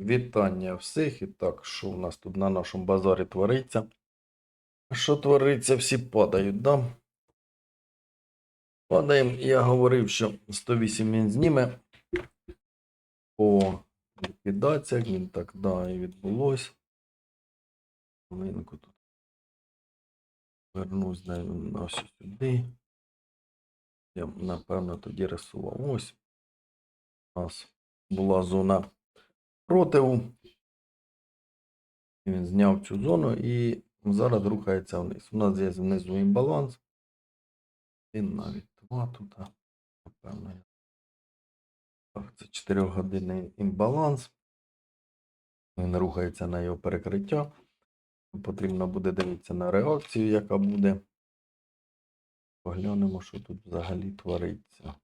Вітання всіх. І так, що у нас тут на нашому базарі твориться? Що твориться, всі падають, да? Падаємо. Я говорив, що 108 він зніме по ліквідаціях. Він так, да, і відбулось. Хвилинку тут. Вернусь ось сюди. Я, напевно, тоді рисував. Ось. У нас була зона противу. Він зняв цю зону і зараз рухається вниз. У нас є знизу імбаланс. Він навіть два тут. Напевно. Так, це 4 годинний імбаланс. Він рухається на його перекриття. Потрібно буде дивитися на реакцію, яка буде. Поглянемо, що тут взагалі твориться.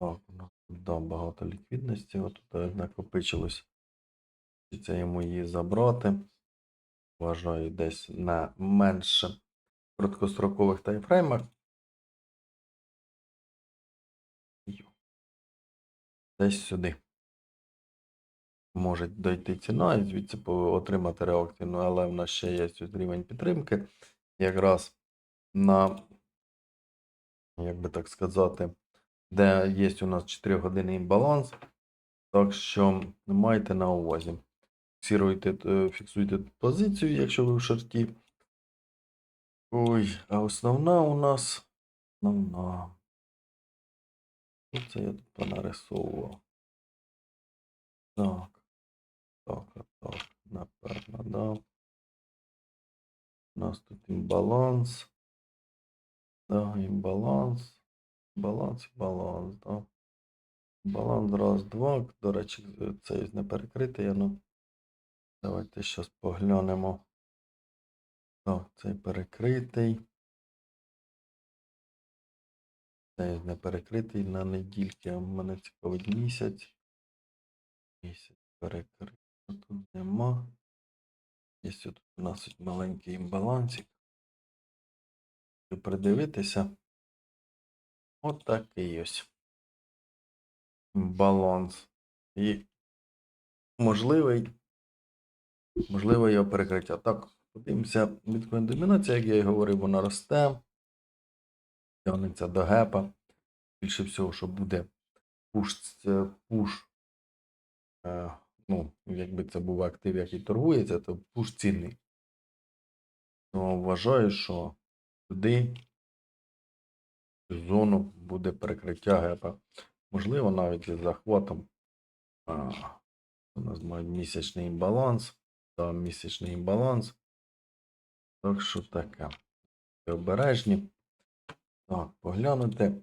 Так, у нас да, багато ліквідності. От тут е, накопичилось. Хочеться йому її забрати. Вважаю, десь на менше короткострокових таймфреймах. Десь сюди. Може дойти ціна і звідси отримати реакцію. Ну, але в нас ще є рівень підтримки. Якраз на, як би так сказати, де є у нас 4 години баланс. Так що майте на увазі. Фіксуйте, е, фіксуйте позицію, якщо ви в шорті. Ой, а основна у нас основна. Це я тут понарисовував? Так. Так, так, напевно, да. У нас тут імбаланс. Да, імбаланс. Баланс, баланс, да. Баланс раз, два. До речі, цей не перекритий, ну. Давайте зараз поглянемо. Так, цей перекритий. Цей не перекритий на недільки, а мене цікавить місяць. Місяць перекритий. Тут нема. Є тут у нас маленький імбалансик. Щоб придивитися. От ось баланс. І можливий, можливе його перекриття. Так, подивимося, біткоін домінація, як я і говорив, вона росте. Тягнеться до гепа. Більше всього, що буде пуш, пуш. Е, ну, якби це був актив, який торгується, то пуш цінний. То вважаю, що туди зону буде перекриття гепа. Можливо, навіть із захватом. А, у нас мають місячний баланс. Там місячний баланс. Так що таке. Обережні. Так, поглянути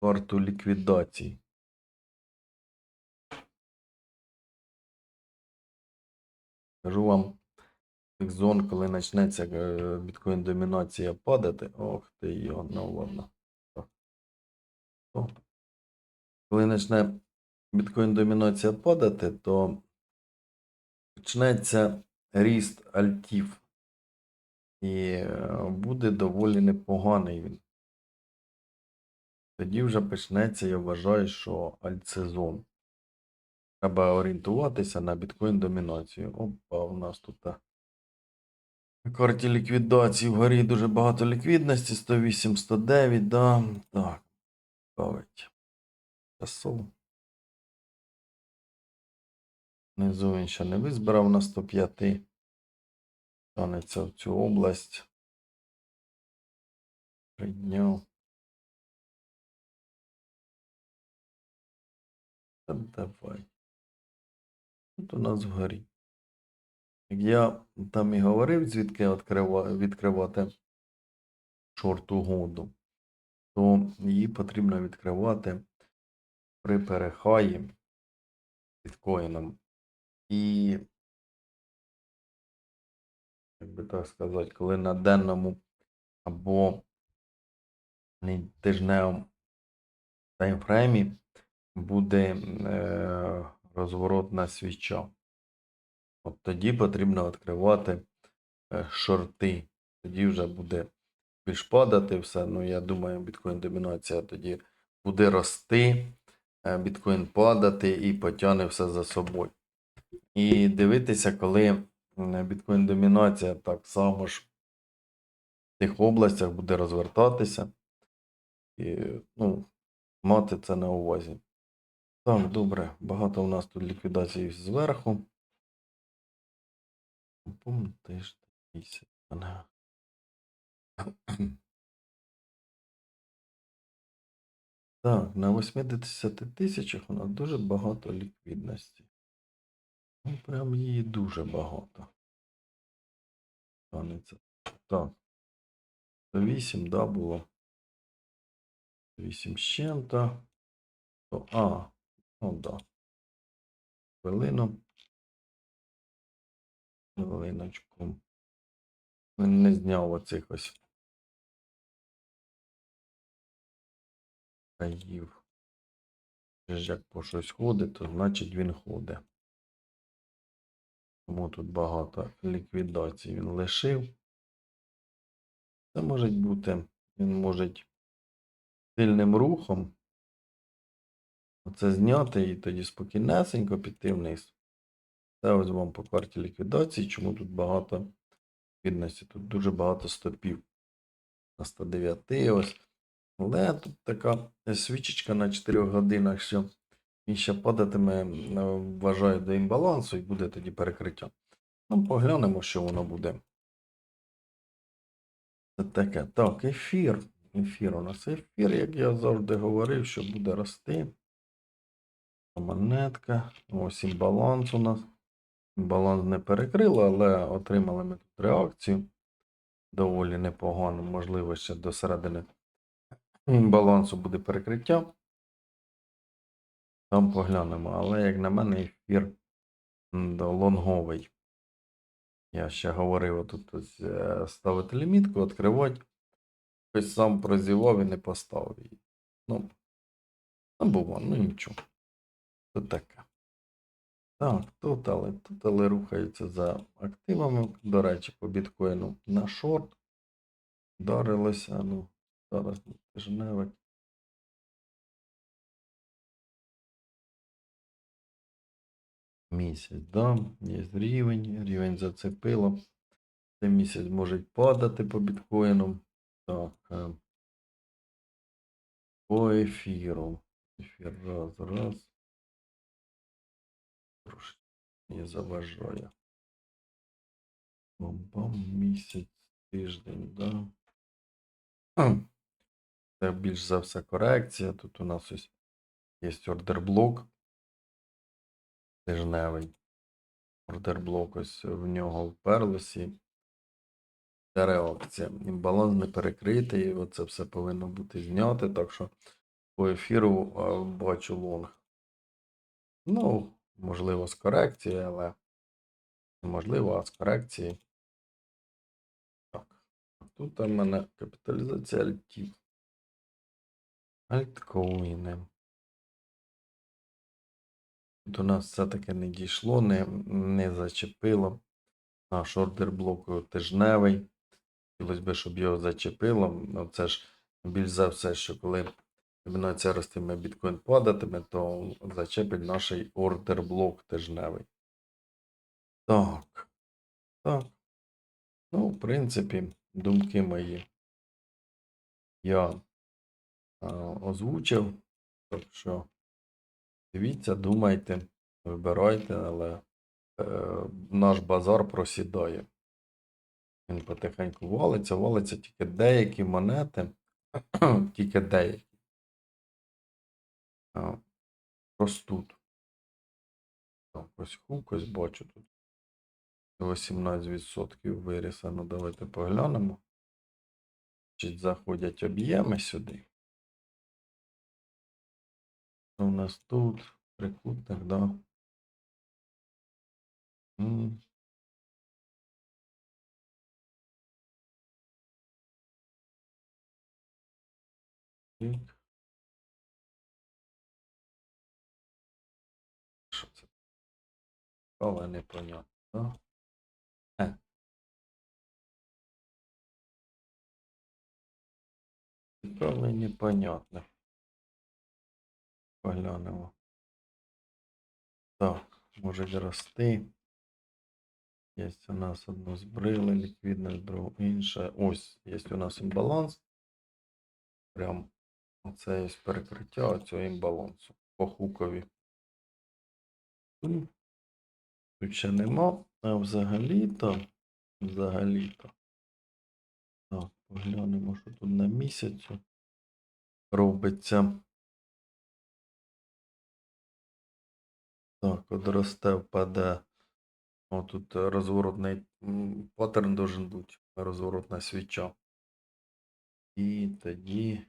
карту ліквідації. Кажу вам, зон, коли почнеться е, біткоін домінація падати. Ох ти його, ну ладно. Коли почне біткоін домінація падати, то почнеться ріст альтів. І е, буде доволі непоганий він. Тоді вже почнеться, я вважаю, що альтсезон. Треба орієнтуватися на біткоін домінацію. Опа, у нас тут а, на карті ліквідації вгорі дуже багато ліквідності. 108, 109, да. Так. Цікавить. Часов. Внизу він ще не визбирав на 105. Тянеться в цю область. Прийняв. Та давай. Тут у нас вгорі. Я там і говорив, звідки відкривати шорт угоду, то її потрібно відкривати при перехаї біткоїном. І, як би так сказати, коли на денному або тижневому таймфреймі буде е, розворотна свіча. От тоді потрібно відкривати е, шорти. Тоді вже буде більш падати все. Ну, я думаю, біткоін домінація тоді буде рости. е, біткоін падати і потягне все за собою. І дивитися, коли біткоін домінація так само ж в тих областях буде розвертатися. І, ну, мати це на увазі. Так, добре, багато у нас тут ліквідацій зверху. Пум, тиждень, місяць. мене. Так, на 80 тисячах у нас дуже багато ліквідності. Ну, прям її дуже багато. Так. 8, да, було. 8 з чим-то. То, а, ну да. Хвилину. Хвилиночку. Він не зняв оцих ось ж Як по щось ходить, то значить він ходить. Тому тут багато ліквідацій він лишив. Це може бути, він може сильним рухом оце зняти і тоді спокійнесенько піти вниз. Це ось вам по карті ліквідації, чому тут багато ліквідності. Тут дуже багато стопів. На 109 ось. Але тут така свічечка на 4 годинах, що він ще падатиме, е, вважаю, до імбалансу і буде тоді перекриття. Ну, поглянемо, що воно буде. Це таке. Так, ефір. Ефір у нас ефір, як я завжди говорив, що буде рости. Монетка. Ось імбаланс у нас. Баланс не перекрило, але отримали ми тут реакцію. Доволі непогано. Можливо, ще до середини балансу буде перекриття. Там поглянемо. Але, як на мене, ефір лонговий. Я ще говорив, тут е, ставити лімітку, відкривати. Хтось сам прозівав і не поставив її. Ну, ну було, ну нічого. Це таке. Так, тут але, тут але рухаються за активами. До речі, по біткоїну на шорт. Вдарилося, ну, зараз тижневик. Місяць, да, є рівень, рівень зацепило. Цей місяць може падати по біткоїну. Так. е, По ефіру. Ефір раз, раз. Трошки не заважає. Бам-бам, місяць, тиждень, да. Це більш за все корекція. Тут у нас ось є ордерблок. Тижневий. Ордерблок ось в нього вперлося. Це реакція. Імбаланс не перекритий. Оце все повинно бути зняте. Так що по ефіру бачу лонг. Ну, можливо, з корекції, але неможливо, а з корекції. Так. Тут у мене капіталізація альтів. Альткоїни. У нас все-таки не дійшло, не, не зачепило. Наш ордер блоку тижневий. Хотілося б, щоб його зачепило. Ну, це ж більш за все, що коли комбінація ростиме біткоін падатиме, то зачепить наш ордер блок тижневий. Так. Так. Ну, в принципі, думки мої я а, озвучив. Так що дивіться, думайте, вибирайте, але е, наш базар просідає. Він потихеньку валиться, валиться тільки деякі монети, тільки деякі. Ось хук, ось бачу тут. 18% виріс. А Ну, давайте поглянемо. Чи заходять об'єми сюди. У нас тут? Трикутник, да. М. Що це? Але непонятно, да? Е. І непонятно. Поглянемо. Так, може рости. Є у нас одно збрили, ліквідне, другу інше. Ось є у нас імбаланс. Прям оце є перекриття цього імбалансу по хукові. Ще нема, а взагалі-то, взагалі-то. Так, поглянемо, що тут на місяцю робиться. Так, от росте, впаде. О, тут розворотний паттерн должен бути, розворотна свіча. І тоді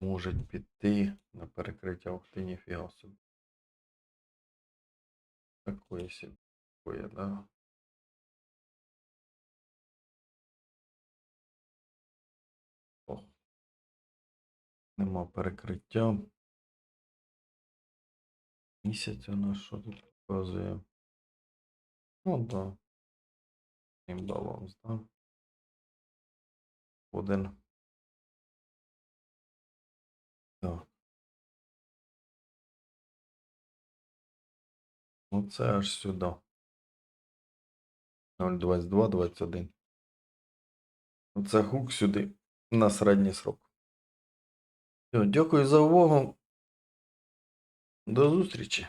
можуть піти на перекриття Ух ніфіга собі. Такое себе, такое, да. О. Нема перекриття. Місяць у нас що тут показує? Ну да. Імбаланс, да. Один. Так. Ну це аж сюди. 0,22, 21. Оце хук сюди на середній срок. Все, дякую за увагу. До зустрічі.